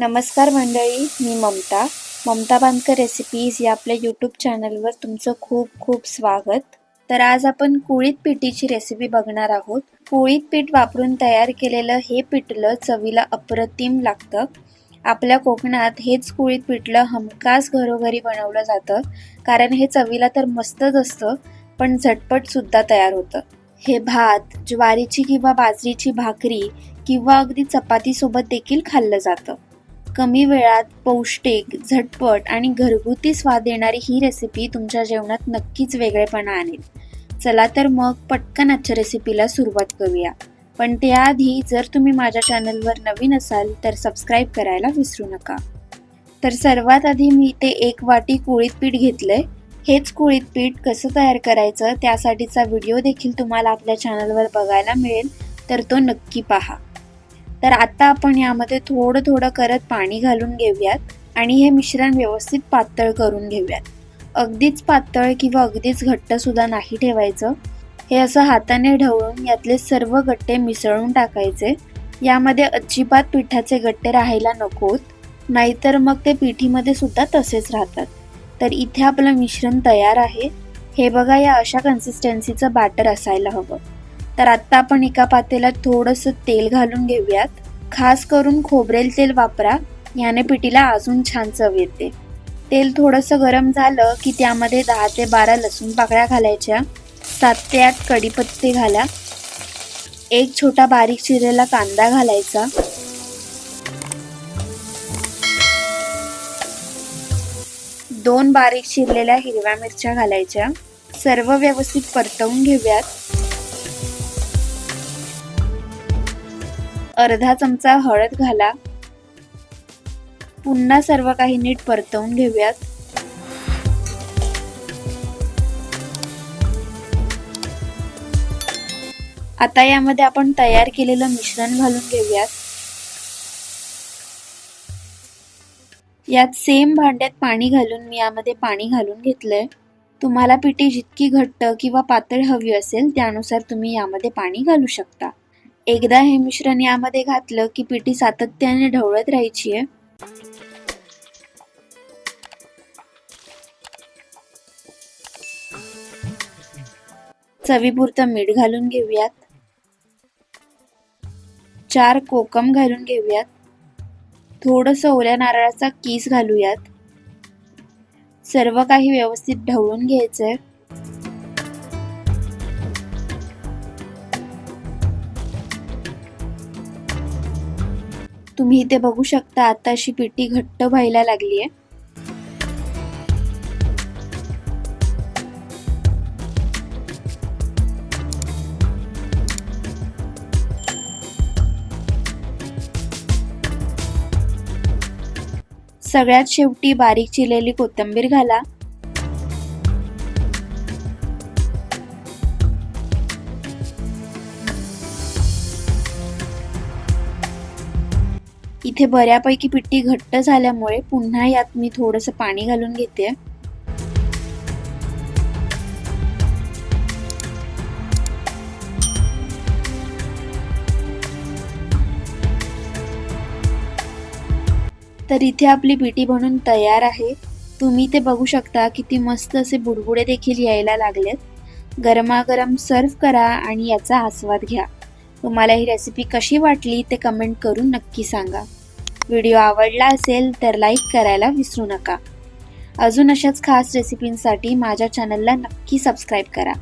नमस्कार मंडळी मी ममता. ममता बांधकर रेसिपीज या आपल्या यूट्यूब चॅनलवर तुमचं खूप खूप स्वागत. तर आज आपण कुळीत पिठीची रेसिपी बघणार आहोत. कुळीत पीठ वापरून तयार केलेलं हे पिठलं चवीला अप्रतिम लागतं. आपल्या कोकणात हेच कुळीत पिठलं हमखास घरोघरी बनवलं जातं. कारण हे चवीला तर मस्तच असतं पण झटपट सुद्धा तयार होतं. हे भात ज्वारीची किंवा बाजरीची भाकरी किंवा अगदी चपातीसोबत देखील खाल्लं जातं. कमी वेळात पौष्टिक झटपट आणि घरगुती स्वाद देणारी ही रेसिपी तुमच्या जेवणात नक्कीच वेगळेपणा आणेल. चला तर मग पटकन आजच्या रेसिपीला सुरुवात करूया. पण त्याआधी जर तुम्ही माझ्या चॅनलवर नवीन असाल तर सबस्क्राईब करायला विसरू नका. तर सर्वात आधी मी इथे एक वाटी कुळीत पीठ घेतलंय. हेच कुळीत पीठ कसं तयार करायचं त्यासाठीचा व्हिडिओ देखील तुम्हाला आपल्या चॅनलवर बघायला मिळेल तर तो नक्की पहा. तर आता आपण यामध्ये थोडं थोडं करत पाणी घालून घेऊयात आणि हे मिश्रण व्यवस्थित पातळ करून घेऊयात. अगदीच पातळ किंवा अगदीच घट्ट सुद्धा नाही ठेवायचं. हे असं हाताने ढवळून यातले सर्व गट्टे मिसळून टाकायचे. यामध्ये अजिबात पिठाचे गट्टे राहायला नकोत. नाहीतर मग ते पिठीमध्ये सुद्धा तसेच राहतात. तर इथे आपलं मिश्रण तयार आहे. हे बघा या अशा कन्सिस्टन्सीचं बॅटर असायला हवं. तर आत्ता आपण एका पातेल्यात थोडंसं तेल घालून घेऊयात. खास करून खोबरेल तेल वापरा याने पिठीला अजून छान चव येते. तेल थोडंसं गरम झालं की त्यामध्ये दहा ते बारा लसूण पाकळ्या घालायच्या. सात ते आठ कढीपत्ते घाला. एक छोटा बारीक चिरलेला कांदा घालायचा. दोन बारीक चिरलेल्या हिरव्या मिरच्या घालायच्या. सर्व व्यवस्थित परतवून घेऊयात. अर्धा चमचा हळद घाला. पुन्हा सर्व काही नीट परतवून घेऊयात. आता यामध्ये आपण तयार केलेलं मिश्रण घालून घेऊयात. यात सेम भांड्यात पाणी घालून मी यामध्ये पाणी घालून घेतलंय. तुम्हाला पिठी जितकी घट्ट किंवा पातळ हवी असेल त्यानुसार तुम्ही यामध्ये पाणी घालू शकता. एकदा हे मिश्रण यामध्ये घातलं की पिठी सातत्याने ढवळत राहायची आहे. चवीपुरतं मीठ घालून घेऊयात. चार कोकम घालून घेऊयात. थोडस ओल्या नारळाचा कीस घालूयात. सर्व काही व्यवस्थित ढवळून घ्यायचंय. तुम्ही इथे बघू शकता आता अशी पिठी घट्ट व्हायला लागली आहे सगळ्यात शेवटी बारीक चिरलेली कोथिंबीर घाला. इथे बऱ्यापैकी पिठी घट्ट झाल्यामुळे पुन्हा यात मी थोडस पाणी घालून घेते. तर इथे आपली पिठी बनून तयार आहे. तुम्ही ते बघू शकता किती मस्त असे बुडबुडे देखील यायला लागलेत. गरमागरम सर्व करा आणि याचा आस्वाद घ्या. तुम्हाला ही रेसिपी कशी वाटली ते कमेंट करून नक्की सांगा. व्हिडिओ आवडला असेल तर लाईक करायला विसरू नका. अजून अशाच खास रेसिपींसाठी माझ्या चॅनलला नक्की सबस्क्राईब करा.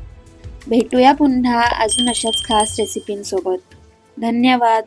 भेटूया पुन्हा अजून अशाच खास रेसिपींसोबत. धन्यवाद.